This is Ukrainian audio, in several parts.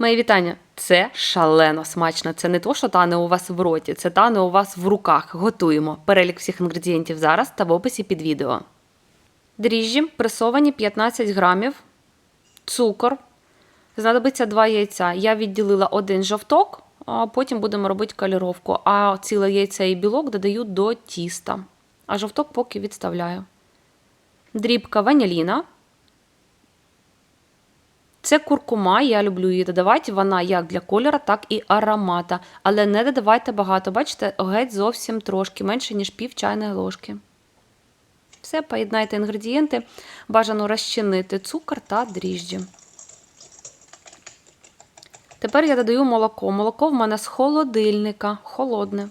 Мої вітання. Це шалено смачно. Це не то, що тане у вас в роті, це тане у вас в руках. Готуємо. Перелік всіх інгредієнтів зараз та в описі під відео. Дріжджі пресовані 15 грамів, цукор. Знадобиться 2 яйця. Я відділила один жовток, а потім будемо робити каліровку. А ціле яйце і білок додаю до тіста. А жовток поки відставляю. Дрібка ваніліна. Це куркума, я люблю її додавати. Вона як для кольору, так і аромата. Але не додавайте багато. Бачите, геть зовсім трошки, менше, ніж пів чайної ложки. Все, поєднайте інгредієнти. Бажано розчинити цукор та дріжджі. Тепер я додаю молоко. Молоко в мене з холодильника, холодне.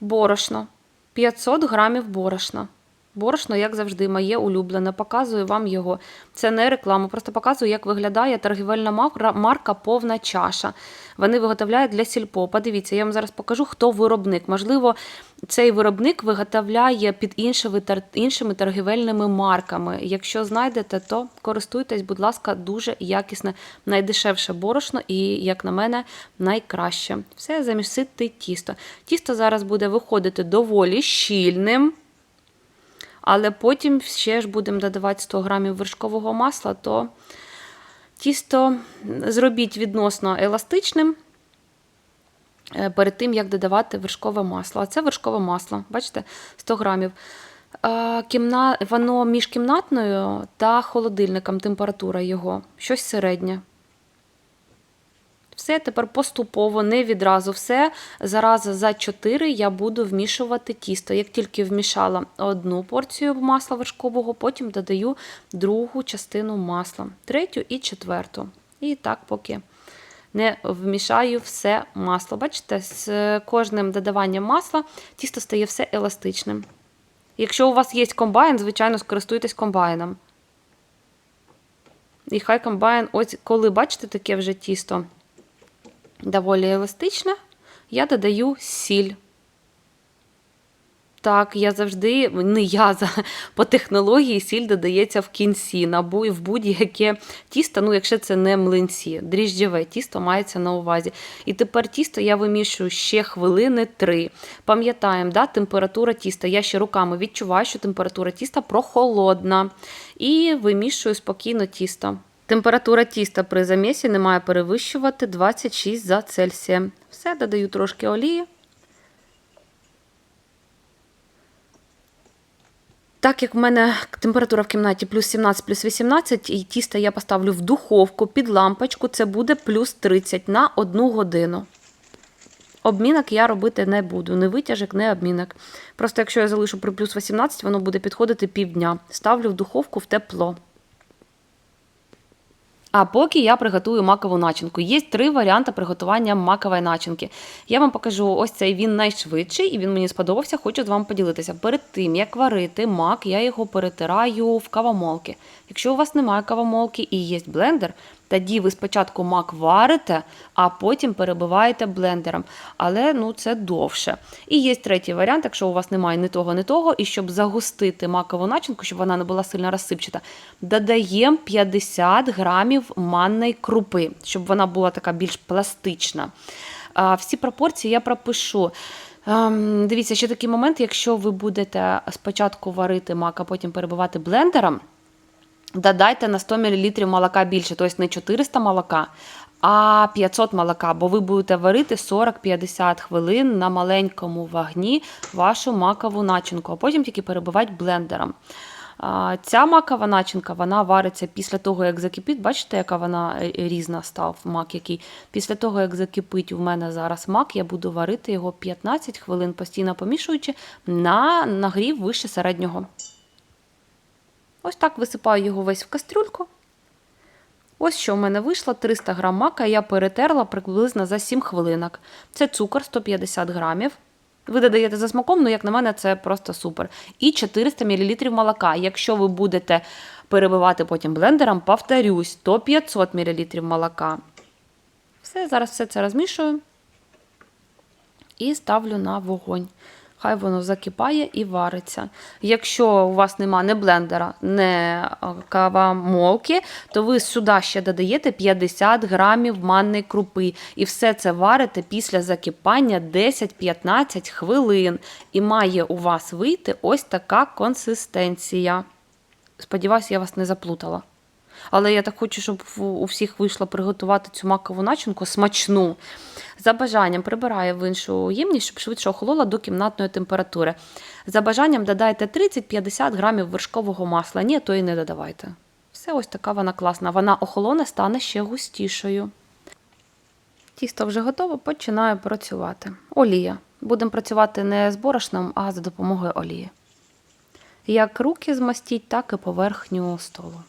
Борошно. 500 грамів борошна. Борошно, як завжди, моє улюблене. Показую вам його. Це не реклама, просто показую, як виглядає торгівельна марка, повна чаша. Вони виготовляють для сільпо. Подивіться, я вам зараз покажу, хто виробник. Можливо, цей виробник виготовляє під іншими торгівельними марками. Якщо знайдете, то користуйтесь, будь ласка, дуже якісне, найдешевше борошно і, як на мене, найкраще. Все замісити тісто. Тісто зараз буде виходити доволі щільним. Але потім ще ж будемо додавати 100 грамів вершкового масла, то тісто зробіть відносно еластичним е, перед тим, як додавати вершкове масло. А це вершкове масло, бачите, 100 грамів. Воно між кімнатною та холодильником температура його, щось середнє. Все, тепер поступово, не відразу все. Зараз за 4 я буду вмішувати тісто. Як тільки вмішала одну порцію масла вершкового, потім додаю другу частину масла, третю і четверту. І так, поки не вмішаю все масло. Бачите, з кожним додаванням масла тісто стає все еластичним. Якщо у вас є комбайн, звичайно, скористуйтесь комбайном. І хай комбайн, ось коли бачите таке вже тісто доволі еластична, я додаю сіль. Так, я завжди, не я за по технології сіль додається в кінці, на в будь-яке тісто, ну, якщо це не млинці, дріжджеве тісто мається на увазі. І тепер тісто я вимішую ще хвилини три. Пам'ятаємо, да, температура тіста. Я ще руками відчуваю, що температура тіста прохолодна. І вимішую спокійно тісто. Температура тіста при замісі не має перевищувати 26 за Цельсієм. Все, додаю трошки олії. Так як в мене температура в кімнаті плюс 17, плюс 18, і тісто я поставлю в духовку під лампочку, це буде плюс 30 на 1 годину. Обмінок я робити не буду, не витяжок, не обмінок. Просто якщо я залишу при плюс 18, воно буде підходити півдня. Ставлю в духовку в тепло. А поки я приготую макову начинку. Є три варіанти приготування макової начинки. Я вам покажу ось цей він найшвидший, і він мені сподобався, хочу з вами поділитися. Перед тим, як варити мак, я його перетираю в кавомолки. Якщо у вас немає кавомолки і є блендер, тоді ви спочатку мак варите, а потім перебиваєте блендером. Але ну, це довше. І є третій варіант, якщо у вас немає ні того, ні того, і щоб загустити макову начинку, щоб вона не була сильно розсипчата, додаємо 50 грамів манної крупи, щоб вона була така більш пластична. Всі пропорції я пропишу. Ем, дивіться, ще такий момент, якщо ви будете спочатку варити мак, а потім перебивати блендером. Додайте на 100 мл молока більше, тобто не 400 молока, а 500 молока, бо ви будете варити 40-50 хвилин на маленькому вогні вашу макову начинку, а потім тільки перебивати блендером. Ця макова начинка вона вариться після того, як закипить. Бачите, яка вона е, різна став мак який. Після того, як закипить у мене зараз мак, я буду варити його 15 хвилин, постійно помішуючи на нагрів вище середнього. Ось так висипаю його весь в кастрюльку. Ось що в мене вийшло: 300 грам мака, я перетерла приблизно за 7 хвилинок. Це цукор 150 грамів. Ви додаєте за смаком, ну, як на мене, це просто супер. І 400 мл молока. Якщо ви будете перебивати потім блендером, повторюсь, то 500 мл молока. Все, зараз все це розмішую і ставлю на вогонь. Хай воно закипає і вариться. Якщо у вас нема не блендера, не кавомолки, то ви сюди ще додаєте 50 грамів манної крупи. І все це варите після закипання 10-15 хвилин. І має у вас вийти ось така консистенція. Сподіваюсь, я вас не заплутала. Але я так хочу, щоб у всіх вийшло приготувати цю макову начинку смачну. За бажанням прибираю в іншу ємність, щоб швидше охолола до кімнатної температури. За бажанням додайте 30-50 грамів вершкового масла. Ні, то і не додавайте. Все ось така вона класна. Вона охолоне, стане ще густішою. Тісто вже готове, починаю працювати. Олія. Будемо працювати не з борошном, а за допомогою олії. Як руки змастіть, так і поверхню столу.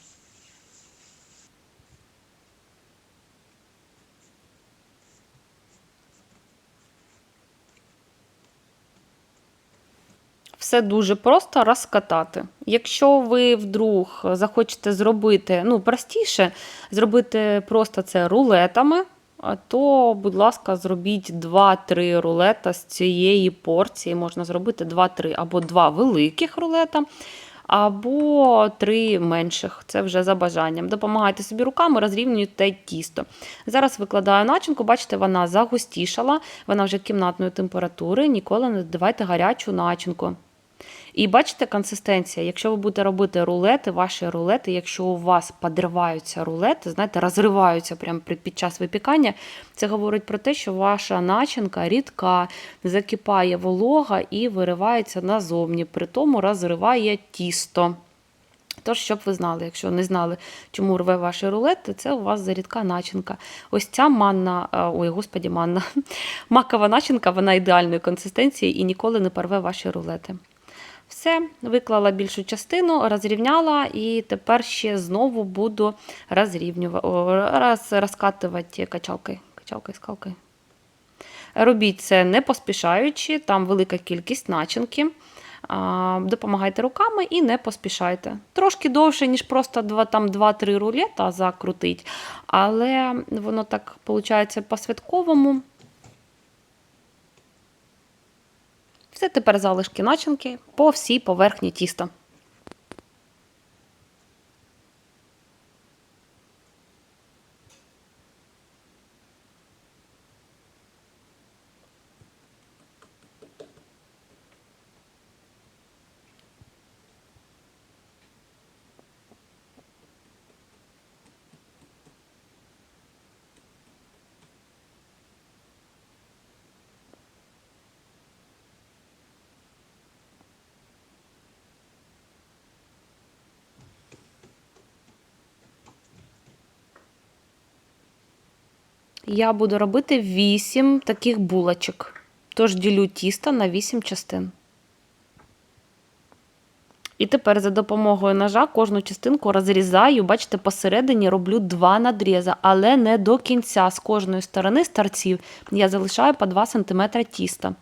Все дуже просто розкатати. Якщо ви вдруг захочете зробити, ну, простіше, зробити просто це рулетами, то, будь ласка, зробіть 2-3 рулета з цієї порції. Можна зробити 2-3 або 2 великих рулета, або 3 менших. Це вже за бажанням. Допомагайте собі руками, розрівнюйте тісто. Зараз викладаю начинку, бачите, вона загустішала, вона вже кімнатної температури. Ніколи не додавайте гарячу начинку. І бачите консистенція, якщо ви будете робити рулети, ваші рулети, якщо у вас подриваються рулети, знаєте, розриваються прямо під час випікання, це говорить про те, що ваша начинка рідка, закипає волога і виривається назовні, при тому розриває тісто. Тож, щоб ви знали, якщо не знали, чому рве ваші рулети, це у вас зарідка начинка. Ось ця манна, ой, господі, манна, макова начинка, вона ідеальної консистенції і ніколи не порве ваші рулети. Все, виклала більшу частину, розрівняла, і тепер ще знову буду розрівнювати, роз, розкатувати качалкою. Качалкою, скалкою. Робіть це не поспішаючи, там велика кількість начинки. Допомагайте руками і не поспішайте. Трошки довше, ніж просто 2-3 рулета закрутить, але воно так виходить по-святковому. Все тепер залишки начинки по всій поверхні тіста. Я буду робити 8 таких булочок. Тож ділю тісто на 8 частин. І тепер за допомогою ножа кожну частинку розрізаю, бачите, посередині роблю два надрізи, але не до кінця. З кожної сторони з торців я залишаю по 2 см тіста.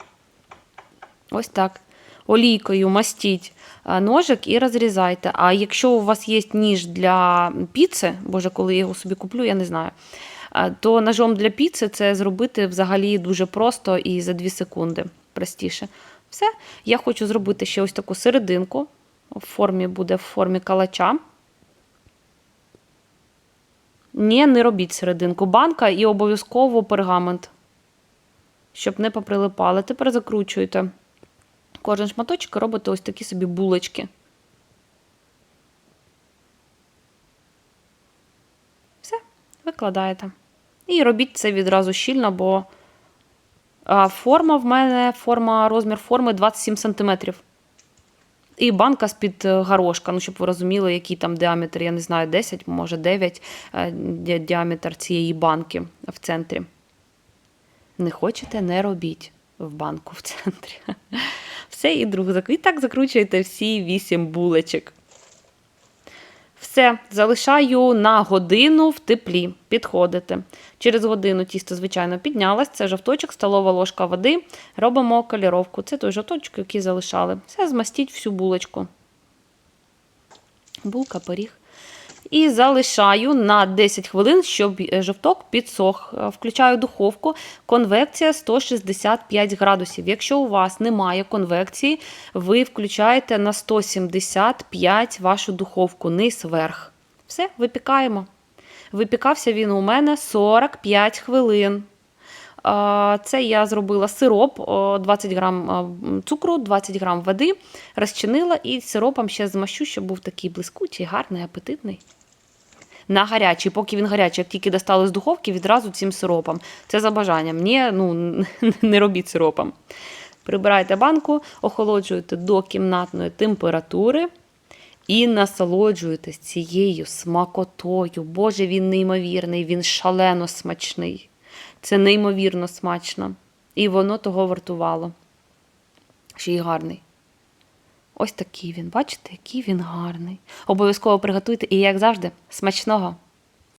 Ось так. Олійкою мастіть ножик і розрізайте. А якщо у вас є ніж для піци, боже, коли я його собі куплю, я не знаю. То ножом для піци це зробити взагалі дуже просто і за 2 секунди простіше. Все. Я хочу зробити ще ось таку серединку. В формі буде в формі калача. Ні, не робіть серединку. Банка і обов'язково пергамент, щоб не поприлипали. Тепер закручуйте. Кожен шматочок і робите ось такі собі булочки. Все, викладаєте. І робіть це відразу щільно, бо форма в мене, форма, розмір форми 27 см. І банка з-під е, горошка, ну, щоб ви розуміли, який там діаметр, я не знаю, 10, може 9 е, діаметр цієї банки в центрі. Не хочете, не робіть в банку в центрі. Все, і друг І так закручуєте всі 8 булочок. Все, залишаю на годину в теплі. Підходите. Через годину тісто, звичайно, піднялось. Це жовточок, столова ложка води. Робимо каліровку. Це той жовточок, який залишали. Все, змастіть всю булочку. Булка, пиріг. І залишаю на 10 хвилин, щоб е, жовток підсох. Е, Включаю духовку. Конвекція 165 градусів. Якщо у вас немає конвекції, ви включаєте на 175 вашу духовку, низ верх. Все, випікаємо. Випікався він у мене 45 хвилин. Це я зробила сироп, 20 грам цукру, 20 грам води, розчинила і сиропом ще змащу, щоб був такий блискучий, гарний, апетитний. На гарячий, поки він гарячий, як тільки достали з духовки, відразу цим сиропом. Це за бажанням. Ні, ну, не робіть сиропом. Прибирайте банку, охолоджуєте до кімнатної температури і насолоджуєтесь цією смакотою. Боже, він неймовірний, він шалено смачний. Це неймовірно смачно. І воно того вартувало. Ще й гарний. Ось такий він. Бачите, який він гарний. Обов'язково приготуйте і, як завжди, смачного!